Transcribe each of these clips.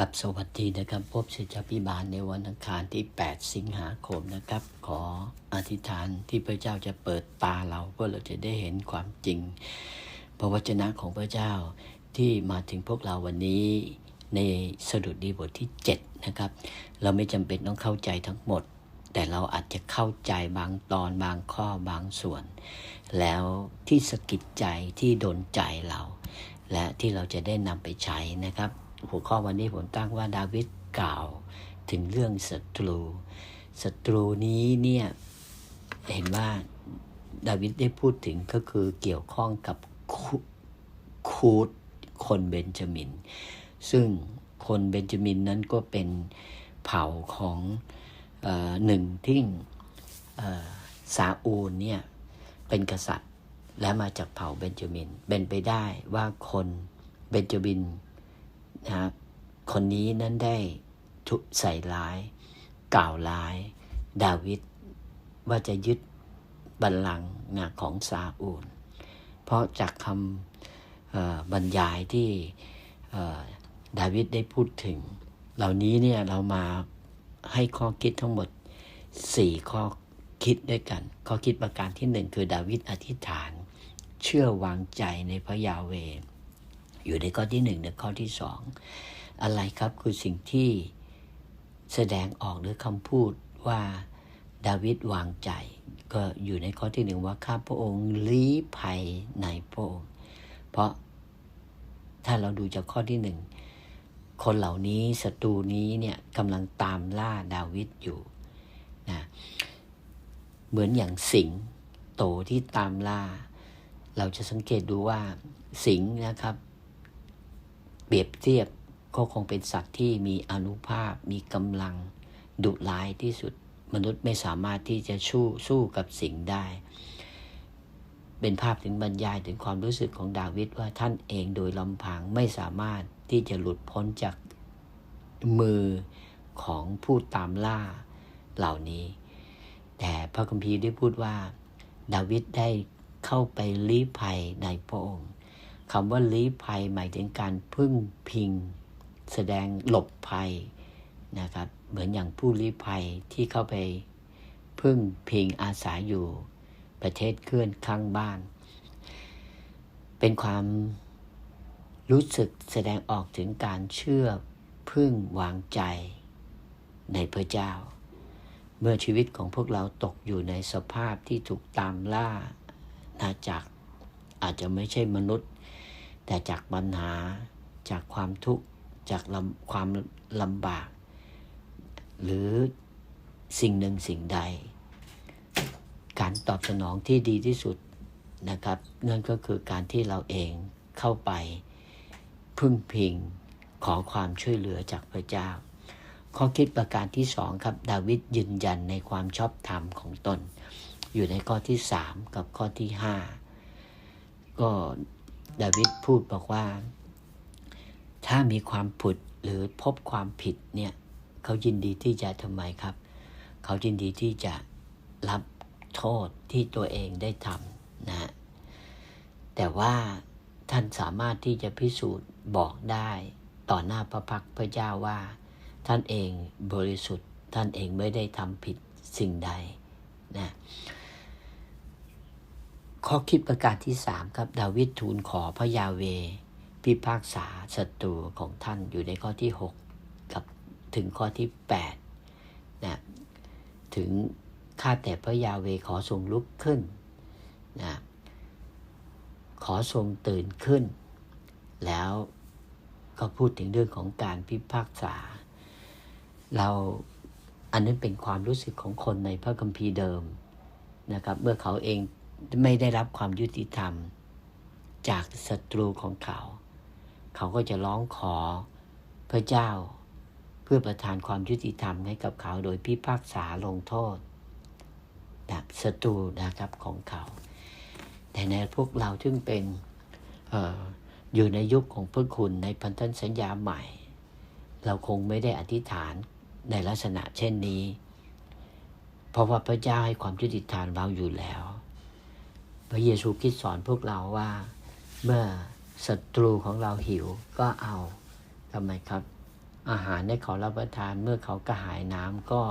กับสวัสดีนะครับ พบศิษยพิบาลในวันอังคารที่ 8 สิงหาคมนะครับ ขออธิษฐานที่พระเจ้าจะเปิดตาเราเพื่อเราจะได้เห็นความจริง พระวจนะของพระเจ้าที่มาถึงพวกเราวันนี้ในสดุดีบทที่ 7 นะครับ เราไม่จำเป็นต้องเข้าใจทั้งหมด แต่เราอาจจะเข้าใจบางตอนบางข้อบางส่วน แล้วที่สะกิดใจที่โดนใจเรา และที่เราจะได้นำไปใช้นะครับ หัวข้อวันนี้ผมตั้งว่าดาวิดกล่าวถึงเรื่องศัตรู ศัตรูนี้เนี่ยเห็นว่าดาวิดได้พูดถึงก็คือเกี่ยวข้องกับคูคูดคนเบนจามิน ซึ่งคนเบนจามินนั้นก็เป็นเผ่าของอหนึ่งที่ซาอูลเนี่ยเป็นกษัตริย์และมาจากเผ่าเบนจามิน เป็นไปได้ว่าคนเบนจามิน นะคนนี้นั้นได้ทุใส่ร้าย กล่าวร้าย ดาวิดว่าจะยึดบัลลังก์นะของซาอูล เพราะจากคำบรรยายที่ดาวิดได้พูดถึง เหล่านี้เนี่ยเรามาให้ข้อคิดทั้งหมด 4 ข้อคิดด้วยกัน ข้อคิดประการที่หนึ่งคือดาวิดอธิษฐาน เชื่อวางใจในพระยาเวห อยู่ในข้อที่หนึ่งและข้อที่สองอะไรครับคือสิ่งที่แสดงออกด้วยคำพูดว่าดาวิดวางใจ ก็อยู่ในข้อที่หนึ่งว่าข้าพระองค์ลี้ภัยในพระองค์เพราะถ้าเราดูจากข้อที่หนึ่งคนเหล่านี้ศัตรูนี้เนี่ยกำลังตามล่าดาวิดอยู่นะเหมือนอย่างสิงโตที่ตามล่า เราจะสังเกตดูว่าสิงนะครับ เปรียบเทียบก็คงเป็นสัตว์ที่มีอนุภาพมีกำลังดุร้ายที่สุด มนุษย์ไม่สามารถที่จะสู้สู้กับสิงได้ เป็นภาพถึงบรรยายถึงความรู้สึกของดาวิดว่าท่านเองโดยลำพังไม่สามารถที่จะหลุดพ้นจากมือของผู้ตามล่าเหล่านี้ แต่พระคัมภีร์ได้พูดว่า ดาวิดได้เข้าไปลี้ภัยในพระองค์ คำว่าลี้ภัยหมายถึงการพึ่งพิง แสดงหลบภัยนะครับ เหมือนอย่างผู้ลี้ภัยที่เข้าไปพึ่งพิงอาศัยอยู่ประเทศเคลื่อนข้างบ้าน เป็นความรู้สึกแสดงออกถึงการเชื่อพึ่งวางใจในพระเจ้า เมื่อชีวิตของพวกเราตกอยู่ในสภาพที่ถูกตามล่านาจากอาจจะไม่ใช่มนุษย์ แต่จากปัญหาจากความทุกข์จากลำความลำบาก หรือสิ่งหนึ่งสิ่งใด การตอบสนองที่ดีที่สุดนะครับ นั่นก็คือการที่เราเองเข้าไปพึ่งพิงขอความช่วยเหลือจากพระเจ้า ข้อคิดประการที่สองครับ ดาวิดยืนยันในความชอบธรรมของตน อยู่ในข้อที่สามกับข้อที่ห้าก็ ดาวิดพูดบอกว่า ถ้ามีความผุดหรือพบความผิดเนี่ยเขายินดีที่จะทำไมครับ เขายินดีที่จะรับโทษที่ตัวเองได้ทำนะแต่ว่าท่านสามารถที่จะพิสูจน์บอกได้ต่อหน้าพระพักพระเจ้าว่า ท่านเองบริสุทธิ์ท่านเองไม่ได้ทำผิดสิ่งใดนะ ข้อคิดประการที่สามครับ ดาวิดทูลขอพระยาเว พิพากษาศัตรูของท่านอยู่ในข้อที่ 6 กับถึงข้อที่8นะถึงข้าแต่พระยาเวขอทรงลุกขึ้นนะขอทรงตื่นขึ้น แล้วก็พูดถึงเรื่องของการพิพากษา เราอันนั้นเป็นความรู้สึกของคนในพระคัมภีร์เดิมนะครับ เมื่อเขาเอง ไม่ได้รับความยุติธรรม จากศัตรูของเขา เขาก็จะร้องขอพระเจ้า เพื่อประทานความยุติธรรมให้กับเขาโดยพิพากษาลงโทษแบบศัตรูนะครับของเขา แต่ในพวกเราซึ่งเป็นเอออยู่ในยุคของพระคุณในพันธสัญญาใหม่ เราคงไม่ได้อธิษฐานในลักษณะเช่นนี้ เพราะว่าพระเจ้าให้ความยุติธรรมเราอยู่แล้ว พระเยซูคริสต์สอนพวกเราว่า เมื่อศัตรูของเราหิวก็เอาทำไมครับ อาหารให้เขารับประทานเมื่อเขากระหายน้ำก็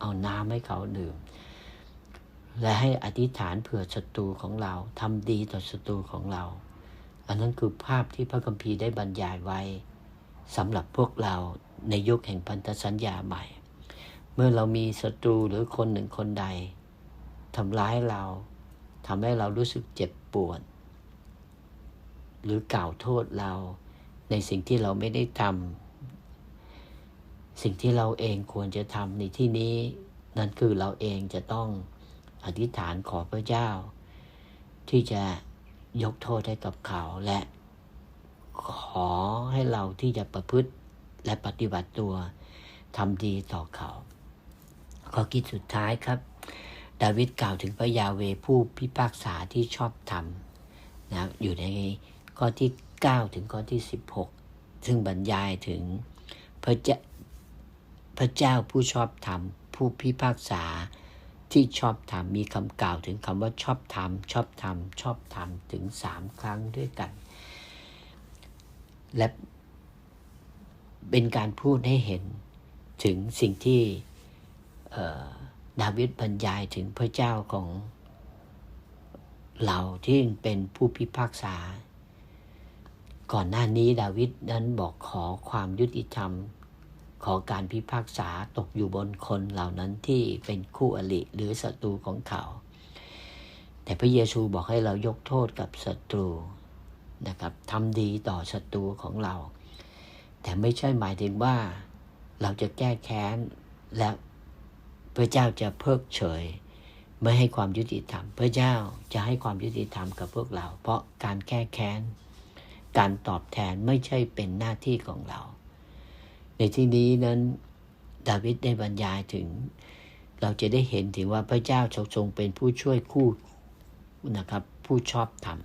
เอาน้ำให้เขาดื่ม และให้อธิษฐานเผื่อศัตรูของเราทำดีต่อศัตรูของเรา อันนั้นคือภาพที่พระคัมภีร์ได้บรรยายไว้สำหรับพวกเราในยุคแห่งพันธสัญญาใหม่ เมื่อเรามีศัตรูหรือคนหนึ่งคนใดทำร้ายเรา ทำให้เรารู้สึกเจ็บปวด หรือกล่าวโทษเราในสิ่งที่เราไม่ได้ทำสิ่งที่เราเองควรจะทำในที่นี้ นั่นคือเราเองจะต้องอธิษฐานขอพระเจ้า ที่จะยกโทษให้กับเขาและขอให้เราที่จะประพฤติและปฏิบัติตัวทำดีต่อเขา ข้อคิดสุดท้ายครับ ดาวิดกล่าวถึงพระยาเวผู้พิพากษาที่ชอบธรรมนะอยู่ในข้อที่ 9 ถึงข้อที่ 16 ซึ่งบรรยายถึงพระเจ้าพระเจ้าผู้ชอบธรรม ผู้พิพากษาที่ชอบธรรมมีคำกล่าวถึงคำว่าชอบธรรม ชอบธรรม ชอบธรรม ถึงสามครั้งด้วยกัน และเป็นการพูดให้เห็นถึงสิ่งที่ ดาวิดบรรยายถึงพระเจ้าของเราที่เป็นผู้พิพากษา ก่อนหน้านี้ดาวิดนั้นบอกขอความยุติธรรม ขอการพิพากษาตกอยู่บนคนเหล่านั้นที่เป็นคู่อริหรือศัตรูของเขา แต่พระเยซูบอกให้เรายกโทษกับศัตรูนะครับทำดีต่อศัตรูของเรา แต่ไม่ใช่หมายถึงว่าเราจะแก้แค้นและ พระเจ้าจะเพิกเฉย ไม่ให้ความยุติธรรม พระเจ้าจะให้ความยุติธรรมกับพวกเรา เพราะการแก้แค้น การตอบแทนไม่ใช่เป็นหน้าที่ของเรา ในที่นี้นั้นดาวิดได้บรรยายถึง เราจะได้เห็นถึงว่าพระเจ้าทรงเป็นผู้ช่วยคู่นะครับ ผู้ชอบธรรม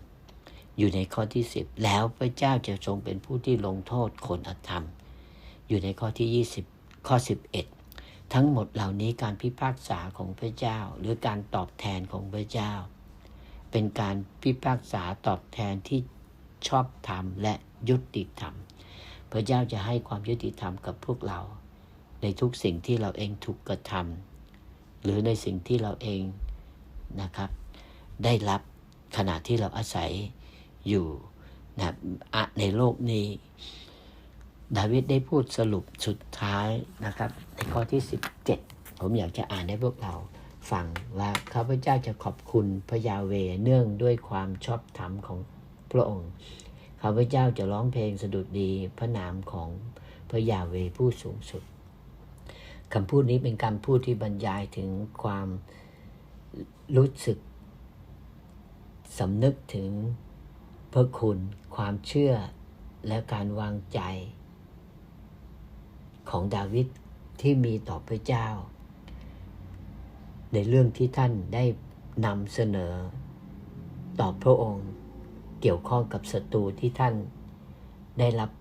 อยู่ในข้อที่สิบแล้วพระเจ้าจะทรงเป็นผู้ที่ลงโทษคนอธรรม อยู่ในข้อที่ยี่สิบข้อสิบเอ็ด ทั้งหมดเหล่านี้การพิพากษาของพระเจ้า หรือการตอบแทนของพระเจ้า เป็นการพิพากษาตอบแทนที่ชอบธรรมและยุติธรรม พระเจ้าจะให้ความยุติธรรมกับพวกเรา ในทุกสิ่งที่เราเองถูกกระทำหรือในสิ่งที่เราเองนะครับ ได้รับขณะที่เราอาศัยอยู่นะในโลกนี้ ดาวิดได้พูดสรุปสุดท้ายนะครับ ในข้อที่ 17 ผมอยากจะอ่านให้พวกเราฟังว่าข้าพเจ้าจะขอบคุณพระยาเวเนื่องด้วยความชอบธรรมของพระองค์ข้าพเจ้าจะร้องเพลงสดุดดีพระนามของพระยาเวผู้สูงสุดคำพูดนี้เป็นการพูดที่บรรยายถึงความรู้สึกสำนึกถึงพระคุณ ความเชื่อและการวางใจ ของดาวิดที่มีต่อพระเจ้า ในเรื่องที่ท่านได้นำเสนอ ต่อพระองค์เกี่ยวข้องกับศัตรูที่ท่านได้รับ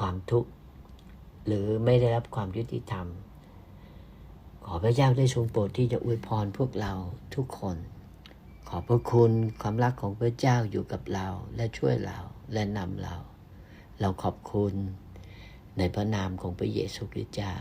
ความทุกข์ หรือไม่ได้รับความยุติธรรม ขอพระเจ้าได้ทรงโปรดที่จะอวยพรพวกเราทุกคน ขอพระคุณความรักของพระเจ้าอยู่กับเราและช่วยเราและนำเรา เราขอบคุณ ในพระนามของพระเยซูคริสต์เจ้า